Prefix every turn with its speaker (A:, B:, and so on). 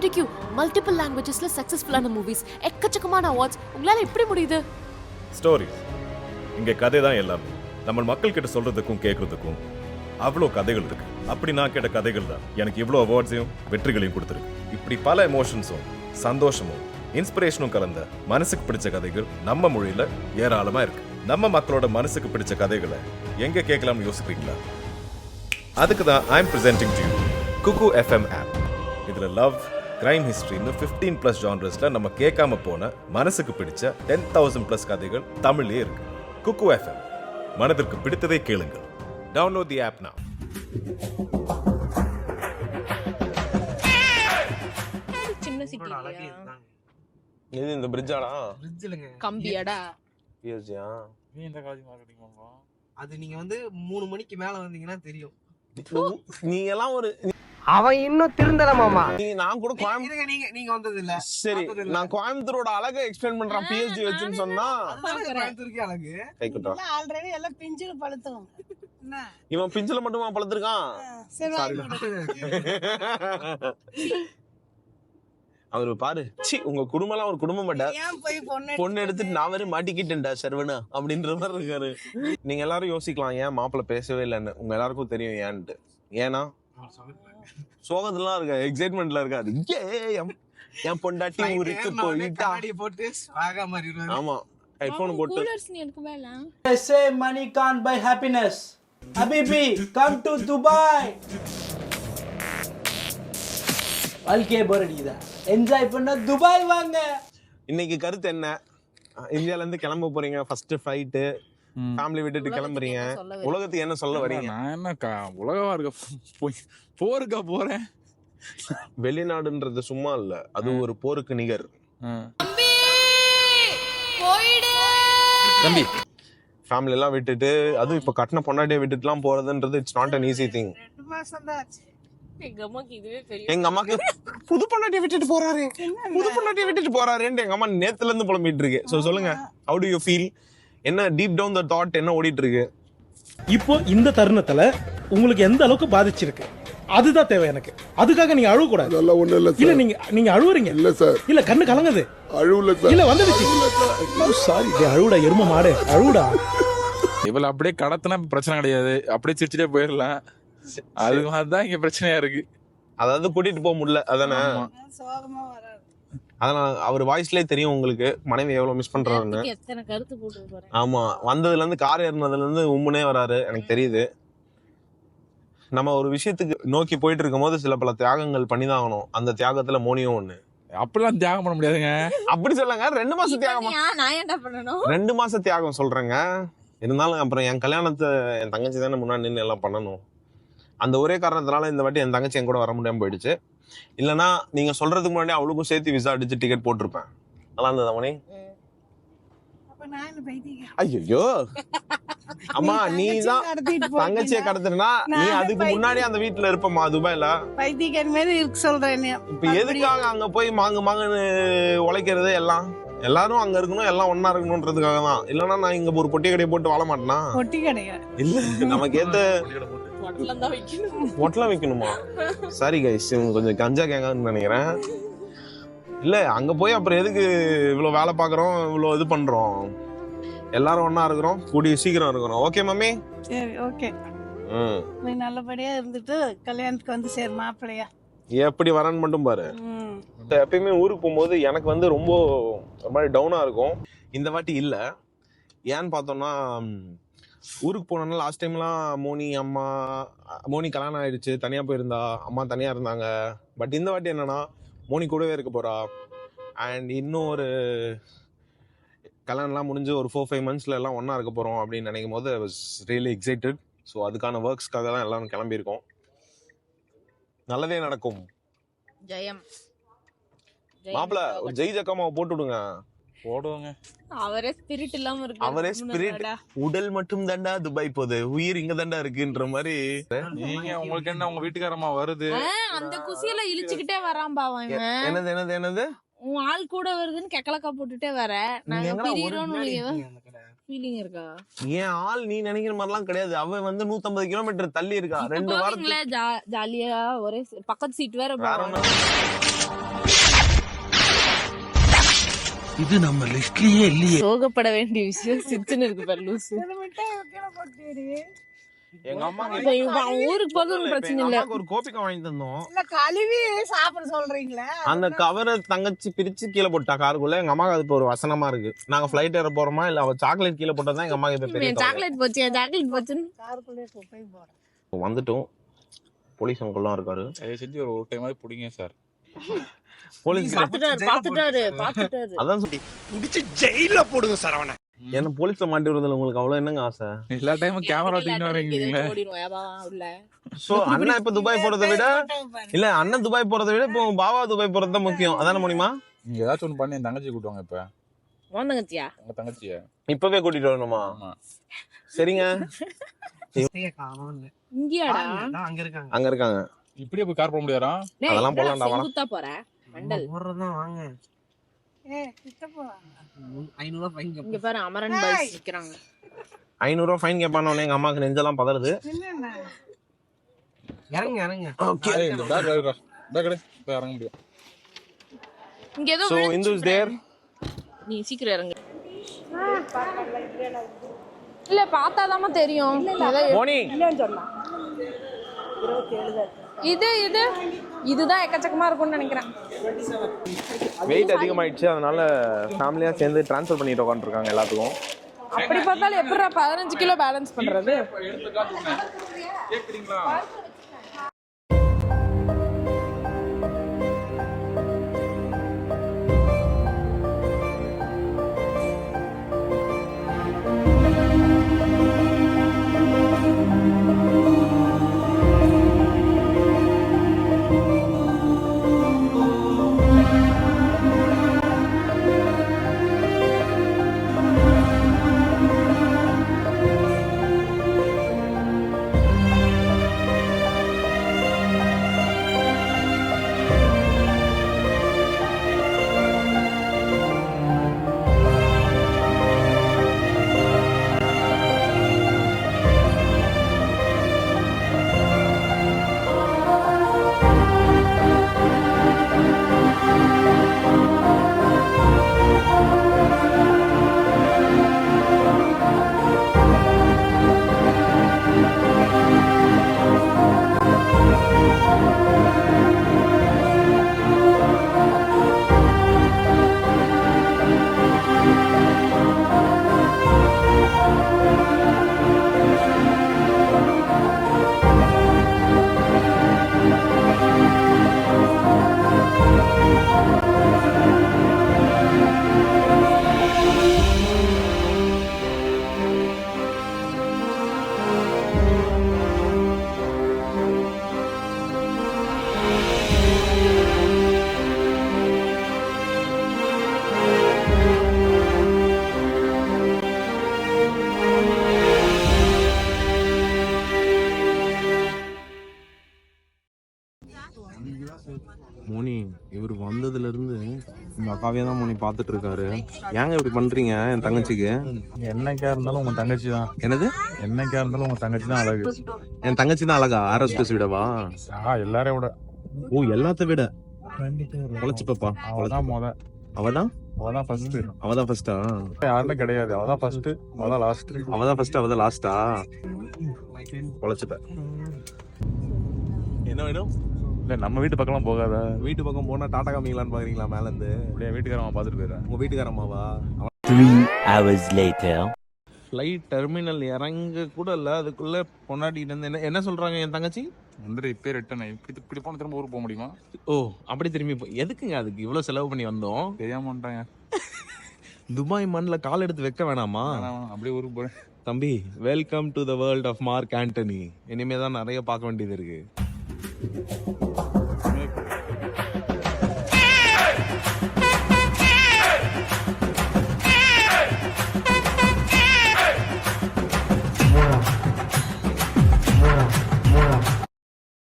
A: கிடிக்யூ multiple லாங்குவேஜஸ்ல சக்சஸ்ஃபுல்லான movies எக்கச்சக்கமான அவார்ட்ஸ் உங்களால எப்படி முடியுது?
B: ஸ்டோரிஸ் இங்க கதை தான் எல்லாமே. நம்ம மக்கள் கிட்ட சொல்றதுக்கும் கேட்கறதுக்கும் அவ்வளோ கதைகள் இருக்கு. அப்படி நான் கேட்ட கதைகள் தான். எனக்கு இவ்வளோ அவார்ட்ஸையும் வெற்றிகளையும் கொடுத்துருக்கு. இப்படி பல எமோஷன்ஸும் சந்தோஷமும் இன்ஸ்பிரேஷனும் கலந்த மனசுக்கு பிடிச்ச கதைகள் நம்ம மொழியில ஏராளமா இருக்கு. நம்ம மக்களோட மனசுக்கு பிடிச்ச கதைகளை எங்க கேட்கலாம்னு யோசிக்கிறீங்களா? அதுக்கு தான் I'm presenting to you Kuku FM app இதுல லவ் கிரைம் ஹிஸ்டரின்னு ஃபிஃப்டீன் ப்ளஸ் ஜான்ரஸ்ல நம்ம கேட்காம போன மனசுக்கு பிடிச்ச டென் தௌசண்ட் ப்ளஸ் கதைகள் தமிழ்லயே இருக்கு. குக்கு எஃப்எம் மனதிற்கு பிடித்ததை கேளுங்கள். டவுன்லோட் தி ஆப்
C: சின்ன சிட்டி
D: இது இந்த பிரிட்ஜாடா
E: ஃப்ரிட்ஜ் இல்லைங்க.
C: கம்பியாடா?
D: பிஎஸ்ஜியா
F: நீ எந்த காலேஜ் மார்க்கெட்டிங் பண்றோம்
E: அது நீங்க வந்து மூணு மணிக்கு மேல வந்தீங்கன்னா தெரியும்.
D: நீ எல்லாம் ஒரு
G: அவன் இன்னும் திருந்தல மாமா.
D: நீ நான் கூட கோயம்
E: இருங்க நீங்க நீங்க வந்தது இல்ல
D: சரி. நான் கோயம்புத்தூரோட அழகை எக்ஸ்பிளைன் பண்றேன். பிஎஸ்ஜி வச்சுன்னு சொன்னா
E: அதுதானே கோயம்புத்தூருக்கே அழகு.
D: கை குட்டா
H: ஆல்ரெடி எல்லாம் பிஞ்சில் பழுத்தோம் என்ன?
D: இவன் பிஞ்சில மட்டுமா பழுத்திருக்கான். அவரு பாரு சி உங்க குடும்பம் எல்லாம் ஒரு குடும்பம்
H: போய் பொண்ணு
D: எடுத்துட்டு நான் வேற மாட்டிக்கிட்டேன்டா சர்வனா அப்படின்ற மாதிரி இருக்காரு. நீங்க எல்லாரும் யோசிக்கலாம் ஏன் மாப்பிள்ள பேசவே இல்லைன்னு. உங்க எல்லாருக்கும் தெரியும் ஏன்ட்டு. ஏன்னா சோகத்துலாம் இருக்க? எக்ஸைட்மெண்ட்ல இருக்காரு ஏ என் என் பொண்டாட்டி ஊருக்கு போயிட்டா.
E: போட்டு ஸ்வாகா மாதிரி வருவாரு.
D: ஆமா ஹெட்போன் போட்டு.
C: கூலர்ஸ் நீ எனக்கு வேலை
G: They say money can't buy happiness. Habibi, come to Dubai. வாழ்க்கையே போர் அடிக்குதா? என்ஜாய் பண்ண துபாய் வாங்க.
D: இன்னைக்கு கருத்து என்ன? இந்தியால இருந்து கிளம்ப போறீங்க. ஃபர்ஸ்ட் ஃபிளைட்டு ஃபேமிலி விட்டுட்டு கிளம்புறீங்க. உலகத்துக்கு என்ன சொல்ல வரீங்க?
F: நான் என்ன கா உலகமா இருக்க போய் போருக்கா போறேன்?
D: வெளிநாடுன்றது சும்மா இல்ல. அது ஒரு போருக்கு நிகர்.
F: தம்பி!
D: ஃபேமிலி எல்லாம் விட்டுட்டு அதுவும் இப்ப கட்டின பொண்டாட்டியை விட்டுட்டுலாம் போறதுன்றது it's not an easy thing
C: அம்மாக்கு இதுவே பெரிய
D: எங்க அம்மாக்கு புது பொண்டாட்டியை விட்டுட்டு போறாரு. புது பொண்டாட்டியை விட்டுட்டு போறாருன்ட்டு எங்க அம்மா நேத்துல இருந்து புலம்பிட்டு இருக்கு. சோ சொல்லுங்க. ஹவு டு யூ ஃபீல் என்ன டீப் டவுன் த தாட் என்ன ஓடிட்டு இருக்கு
I: இப்போ இந்த தருணத்துல உங்களுக்கு எந்த அளவுக்கு பாதிச்சிருக்கு? அதுதான் தேவை எனக்கு. அதுக்காக நீங்க அழுவ கூடாது
J: அதெல்லாம் ஒண்ணும் இல்ல
I: இல்ல நீங்க நீங்க அழுவுறீங்க.
J: இல்ல சார்.
I: இல்ல கண்ணு கலங்குது.
J: அழுவல சார்.
I: இல்ல வந்துடுச்சு. சாரி. அழுவுடா எரும மாடு. அழுவுடா.
F: இவள அப்படியே கடத்தினா பிரச்சனை கிடையாது. அப்படியே சிரிச்சுட்டே போயிடலாம். அது மாதிரிதான் இங்க பிரச்சனையா இருக்கு.
D: அதாவது கூட்டிட்டு போக முடியல அதானே? அதனால அவர் வாய்ஸ்லயே தெரியும் உங்களுக்கு. மனைவி எவ்வளவு மிஸ் பண்றாருன்னு.
C: நேரத்துக்கு எத்தனை கருத்து போட்டு போறேன்
D: ஆமா. வந்ததுல இருந்து கார் ஏறினதுல இருந்து உம்முனே வராரு எனக்கு தெரியுது. நம்ம ஒரு விஷயத்துக்கு நோக்கி போயிட்டு இருக்கும்போது சில பல தியாகங்கள் பண்ணிதான் ஆகணும் அந்த தியாகத்துல மோனியும் ஒண்ணு.
F: அப்படிலாம் தியாகம் பண்ண முடியாதுங்க.
D: அப்படி சொல்லுங்க ரெண்டு மாசம் தியாகமா ரெண்டு மாசம் தியாகம் சொல்றேங்க. இருந்தாலும் அப்புறம் என் கல்யாணத்தை என் தங்கச்சி தானே முன்னாடி நின்று எல்லாம் பண்ணணும். அந்த ஒரே காரணத்தினால இந்த வாட்டி என் தங்கச்சி என் கூட வர முடியாம போயிடுச்சு. இல்லனா நீங்க சொல்றதுக்கு முன்னாடி அவளுக்கும் சேர்த்து விசா அடிச்சு டிக்கெட் போட்டிருப்பேன். நல்லா இருந்ததா
H: பைத்தியம்
D: ஐயோ அம்மா நீ தான் தங்கச்சியை கடத்துனா நீ அதுக்கு முன்னாடி அந்த வீட்டுல இருப்பமா துபாய்ல.
H: பைத்தியக்காரி மாதிரி இருக்கு சொல்றேன்.
D: இப்ப எதுக்காக அங்க போய் மாங்கு மாங்குன்னு உழைக்கிறது எல்லாம்? எல்லாரும் அங்க இருக்கணும் எல்லாம் ஒண்ணா இருக்கணும்ன்றதுக்காக தான் இல்லனா நான் இங்க ஒரு பொட்டி கடையை போட்டு வாழ மாட்டேனா?
H: ஒட்டி கிடையாது
D: இல்ல நமக்கு ஏத்த
C: பொட்டலம் தான் வைக்கணும்.
D: சாரி கைஸ் இவங்க கொஞ்சம் கஞ்சா கேங்கன்னு நினைக்கிறேன். இல்ல அங்க போய் அப்புறம் எதுக்கு இவ்வளவு வேலை பாக்குறோம் இவ்வளவு இது பண்றோம்? எல்லாரும் ஒண்ணா இருக்கிறோம் கூடிய சீக்கிரம் இருக்கிறோம். Okay mummy?
H: சரி ஓகே
D: ம்.
H: நீ நல்லபடியா இருந்துட்டு கல்யாணத்துக்கு வந்து சரி மாப்பிள்ளையா.
D: எப்படி வரேன்னு மட்டும் பாரு. எப்பயுமே ஊருக்கு போகும்போது எனக்கு வந்து ரொம்ப ஒரு மாதிரி டவுனாக இருக்கும். இந்த வாட்டி இல்லை. ஏன்னு பார்த்தோம்னா ஊருக்கு போனோம்னா லாஸ்ட் டைம்லாம் மோனி அம்மா மோனி கல்யாணம் ஆயிடுச்சு. தனியாக போயிருந்தா. அம்மா தனியாக இருந்தாங்க. பட் இந்த வாட்டி என்னன்னா மோனி கூடவே இருக்க போறா. அண்ட் இன்னும் ஒரு கல்யாணம்லாம் முடிஞ்சு ஒரு ஃபோர் ஃபைவ் மந்த்ஸ்ல எல்லாம் ஒன்றா இருக்க போகிறோம் அப்படின்னு நினைக்கும் போது வாஸ் ரியலி எக்ஸைட்டட் ஸோ அதுக்கான ஒர்க்ஸ்க்காக தான் எல்லாரும் கிளம்பியிருக்கோம். நல்லதே நடக்கும்.
C: ஜெயம்.
D: மாப்பிள ஒரு ஜெய் ஜக்கமாவை போட்டு விடுங்க.
F: போடுவாங்க.
C: அவரே ஸ்பிரிட் இல்லாம இருக்கு.
D: அவரே spirit. உடல் மட்டும் தாண்டா துபாய் போகுது. உயிர் இங்க தாண்டா இருக்குன்ற மாதிரி.
F: நீங்க உங்களுக்கு என்ன உங்க வீட்டுக்காரமா வருது?
C: அந்த குசியில இழிச்சுக்கிட்டே வரான் பாவன் இவன்.
D: என்னது என்னது என்னது?
C: உன் ஆள் கூட வருதுன்னு கெக்கலக்கா போட்டுட்டே வர. நாங்க பிரியிறோம்னு. ஃபீலிங் இருக்கா?
D: ஏன் ஆள் நீ நினைக்கிற மாதிரிலாம் கிடையாது. அவன் வந்து 150 கிலோமீட்டர் தள்ளி இருக்கா. ரெண்டு
C: ஜா- ஜாலியா ஒரே பக்கத்து சீட் வேற
G: இது நம்ம லிஸ்ட்லயே இல்லையே.
C: சோகப்பட வேண்டிய விஷயம் சித்துன்னு இருக்கு பாரு லூசு.
D: எங்க அம்மா
C: ஊருக்கு பிரச்சனை இல்ல.
D: ஒரு கோபிக்கா வாங்கி தந்தோம்.
H: இல்ல கழுவி சாப்பிட சொல்றீங்களே?
D: அந்த கவரை தங்கச்சி பிரிச்சு கீழே போட்டா காருக்குள்ள. எங்க அம்மாக்கு அது இப்ப ஒரு வசனமா இருக்கு. நாங்க ஃபிளைட் ஏற போறோமா? இல்ல அவ சாக்லேட் கீழே போட்டா எங்க அம்மாக்கு இது பெரிய
C: என் சாக்லேட் போச்சு சாக்லேட் போச்சுன்னு.
H: காருக்குள்ளே.
D: வந்துட்டோம். போலீஸ் அங்கெல்லாம் இருக்காரு.
F: தயவு செஞ்சு ஒரு ஒரு டைம் பிடிங்க சார்
D: போலீஸ்
C: பாத்துட்டாரு பாத்துட்டாரு பாத்துட்டாரு
D: அதான் சொல்லி.
G: முடிச்சு ஜெயில போடுங்க சரவண
D: என்ன போலீஸ்ல மாட்டி விடுறதுல உங்களுக்கு அவ்வளவு என்னங்க ஆசை?
F: எல்லா டைமும் கேமரா தூக்கிட்டு வரீங்களே
D: சோ அண்ணா இப்ப துபாய் போறதை விட இல்ல அண்ணன் துபாய் போறதை விட இப்போ பாபா துபாய் போறது தான் முக்கியம். அதானே முடியுமா?
F: ஏதாச்சும் ஒன்று பண்ணி என் தங்கச்சி கூட்டுவாங்க இப்ப.
C: உன் தங்கச்சியா?
F: உங்க தங்கச்சிய.
D: இப்பவே கூட்டிட்டு வரணுமா? சரிங்க.
C: இங்கேயாடா?
E: அதான் அங்க இருக்காங்க.
D: அங்க இருக்காங்க.
F: இப்படியே போய் கார் போட முடியாதா?
C: டேய்,
D: அதெல்லாம்
C: என்னடா
D: போலாம்டா, வாடா.
C: செங்குத்தா போற? மண்டல்
E: போடுறதுதான் வாங்க.
H: ஏ கிட்டப்போ
E: ஐநூறு ரூபாய் ஃபைன்
C: இங்க பாரு அமரன் பாய்ஸ் நிக்கிறாங்க.
D: ஐநூறு ரூபாய் ஃபைன் கேட்பானே எங்க அம்மாக்கு நெஞ்செல்லாம் பதறுது.
E: இறங்க இறங்க.
F: ஏய், இந்த பேக் எடுக்கா பேக் எடு. போய் இறங்க முடியும்.
C: இங்க ஏதோ
D: சோ இந்து இஸ் தேர்
C: நீ சீக்கிரம் இறங்கு. இல்ல பார்த்தாதாம்மா தெரியும்.
D: மோனி.
C: இது இது. இதுதான் எக்கச்சக்கமா இருக்கும்னு நினைக்கிறேன்.
D: வெயிட் அதிகமாயிடுச்சு அதனால ஃபேமிலியா சேர்ந்து ட்ரான்ஸ்ஃபர் பண்ணிட்டு உட்காந்துருக்காங்க எல்லாத்துக்கும்.
C: அப்படி பார்த்தாலும் எப்படிடா பதினஞ்சு கிலோ பேலன்ஸ் பண்றது?
D: மோனி இவர் வந்ததுல இருந்து இந்த அக்காவே தான் மோனி பாத்துட்டு இருக்காரு ஏங்க இப்படி பண்றீங்க என் தங்கச்சிக்கு?
F: என்னைக்கா இருந்தாலும் உங்க தங்கச்சி தான்
D: என்னது?
F: என்னைக்கா இருந்தாலும் உங்க தங்கச்சி தான் அழகு.
D: என் தங்கச்சி தான் அழகா ஆர்எஸ்பிஎஸ் விடவா?
F: ஆ எல்லாரையும் விட.
D: ஓ எல்லாத்த விட. பொழைச்சு பாப்பா.
F: அவதான் முத.
D: அவதான்?
F: அவதான் ஃபர்ஸ்ட்
D: அவதான் ஃபர்ஸ்டா
F: யாருமே கிடையாது. அவதான் ஃபர்ஸ்ட் அவதான் லாஸ்ட்
D: அவதான் ஃபர்ஸ்ட் அவதான் லாஸ்டா பொழைச்சுப்ப என்ன வேணும்?
F: இல்ல நம்ம வீட்டு பக்கம்லாம் போகாத?
D: வீட்டு பக்கம் போனா டாடா காமிக்கலான்னு பாக்குறீங்களா மேல இருந்து
F: அப்படியே வீட்டுக்காரன் பார்த்துட்டு போயிடுறேன்.
D: உங்க வீட்டுக்காரம்மாவா?
J: Three hours later.
D: Flight terminal இறங்க கூட இல்ல அதுக்குள்ள பொன்னாடிட்டு இருந்து என்ன என்ன சொல்றாங்க என் தங்கச்சி?
F: வந்துட்டு இப்பே ரிட்டன் இப்படி இப்படி போன திரும்ப ஊருக்கு போக முடியுமா?
D: ஓ அப்படி திரும்பி போ- எதுக்குங்க அதுக்கு இவ்வளவு செலவு பண்ணி வந்தோம்?
F: தெரியாம வந்துட்டாங்க.
D: துபாய் மண்ணில் கால் எடுத்து வைக்க வேணாமா?
F: அப்படியே ஊருக்கு போறேன்.
D: தம்பி welcome to the world of Mark Antony இனிமே தான் நிறைய பார்க்க வேண்டியது இருக்கு. Thank you.